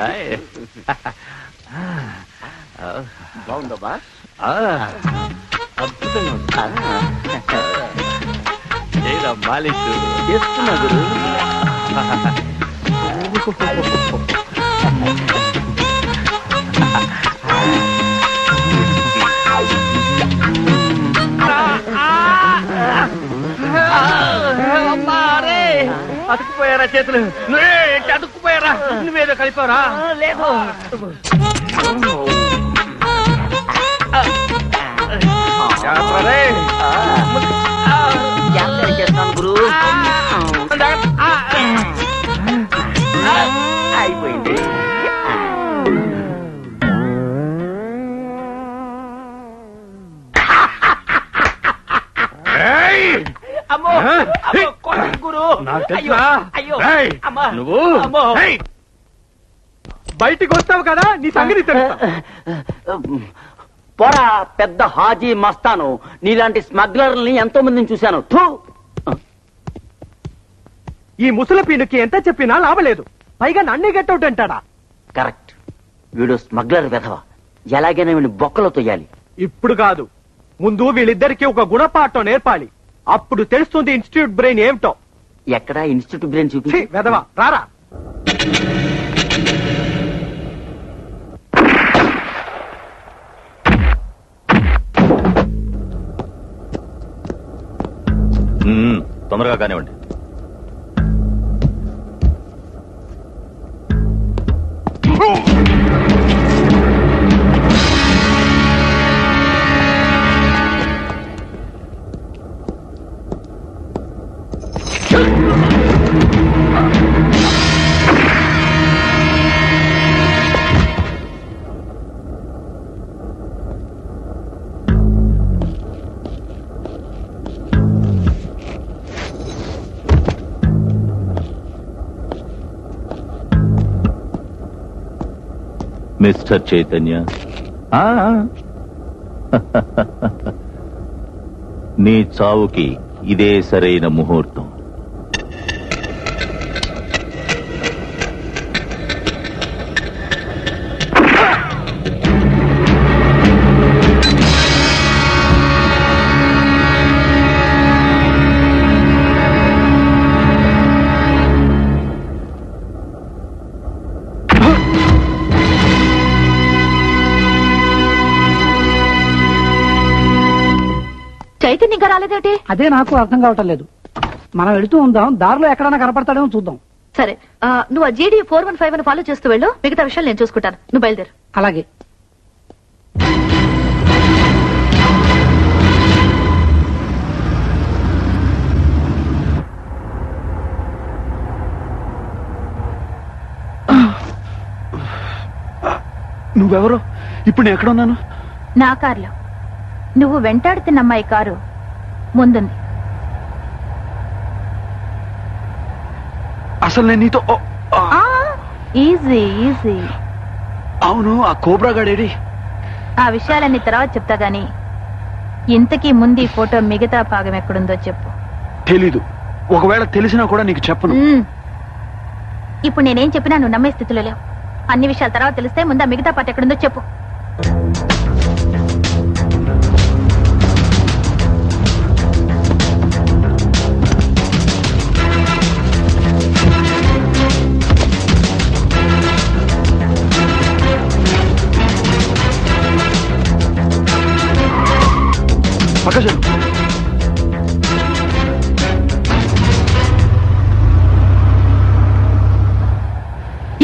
ఆయ్. బాగుందా బాస్ ఆ, అద్భుతంగా ఉంది. చేయరా మాలిష్. చేస్తున్నా గురు. అతుక్కుపోయారా చేతులు. నువ్వే కలిపారా లేదు చేస్తాను గురు. అయిపోయింది. ఏయ్! అమ్మో గురు. నాకు అయ్యో తెలుసా? అయ్యో ఏయ్! అమ్మా నువ్వు? అమ్మో. బయటికి వస్తావు కదా నీ సంగతి తెలుసా పోరా పెద్ద హాజీ మస్తాను. నీలాంటి స్మగ్లర్ని ఎంతో మందిని చూశాను. థూ! ఈ ముసలి పీనుకి ఎంత చెప్పినా లాభలేదు. పైగా నన్నే గెట్టవుట్ అంటాడా? కరెక్ట్. వీడు స్మగ్లర్ వెధవ. ఎలాగైనా వీడిని బొక్కలో తొయ్యాలి. ఇప్పుడు కాదు. ముందు వీళ్ళిద్దరికి ఒక గుణపాఠం నేర్పాలి. అప్పుడు తెలుస్తుంది ఇన్స్టిట్యూట్ బ్రెయిన్ ఏమిటో. ఎక్కడ ఇన్స్టిట్యూట్ బ్రెయిన్ చూపి? వెధవ రారా. తొందరగా కానివ్వండి. మిస్టర్ చైతన్య ఆ. నీ చావుకి ఇదే సరైన ముహూర్తం చైతన్య ఇంకా రాలేదేటి అదే నాకు అర్థం కావటం లేదు. మనం వెళుతూ ఉందాం దారిలో ఎక్కడైనా కనపడతాడేమో చూద్దాం. సరే ఆ, నువ్వు ఆ జీడీ ఫోర్ వన్ ఫైవ్ ఫాలో చేస్తూ వెళ్ళు. మిగతా విషయాలు నేను చూసుకుంటాను. నువ్వు బయలుదేరు. అలాగే. నువ్వెవరు? ఇప్పుడు నేను ఎక్కడ ఉన్నాను? నా కారులో. నువ్వు వెంటాడుతున్న అమ్మాయి కారు ముందుంది. అసలు నేను నీతో ఈజీ ఈజీ. అవును ఆ కోబ్రా గాడేడి. ఆ విషయాలన్నీ తర్వాత చెప్తా గాని ఇంతకీ ముందు ఈ ఫోటో మిగతా భాగం ఎక్కడుందో చెప్పు. తెలీదు. ఒకవేళ తెలిసినా కూడా నీకు చెప్పను. ఇప్పుడు నేనేం చెప్పినా నువ్వు నమ్మే స్థితిలో లేవు. అన్ని విషయాల తర్వాత తెలిస్తే ముందు మిగతా పాట ఎక్కడుందో చెప్పు. పక్క చెప్పు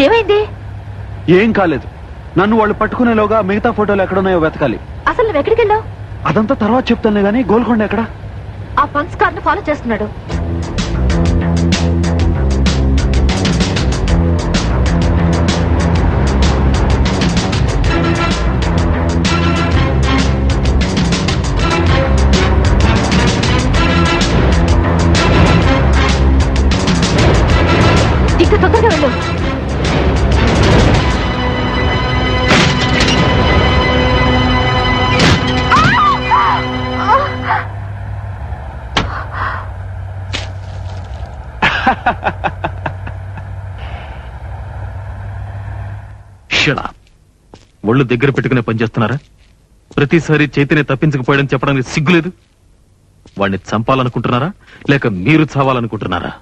ఏమైంది? ఏం కాలేదు. నన్ను వాళ్ళు పట్టుకునేలోగా మిగతా ఫోటోలు ఎక్కడున్నాయో వెతకాలి. అసలు నువ్వు ఎక్కడికి వెళ్ళావు? అదంతా తర్వాత చెప్తానులే గానీ గోల్కొండ ఎక్కడ? ఆ ఫంక్స్ కార్ ఫాలో చేస్తున్నాడు. ఒళ్ళు దగ్గర పెట్టుకునే పనిచేస్తున్నారా ప్రతిసారి చైతన్య తప్పించకపోయాడని చెప్పడానికి సిగ్గులేదు? వాడిని చంపాలనుకుంటున్నారా? లేక మీరు చావాలనుకుంటున్నారా?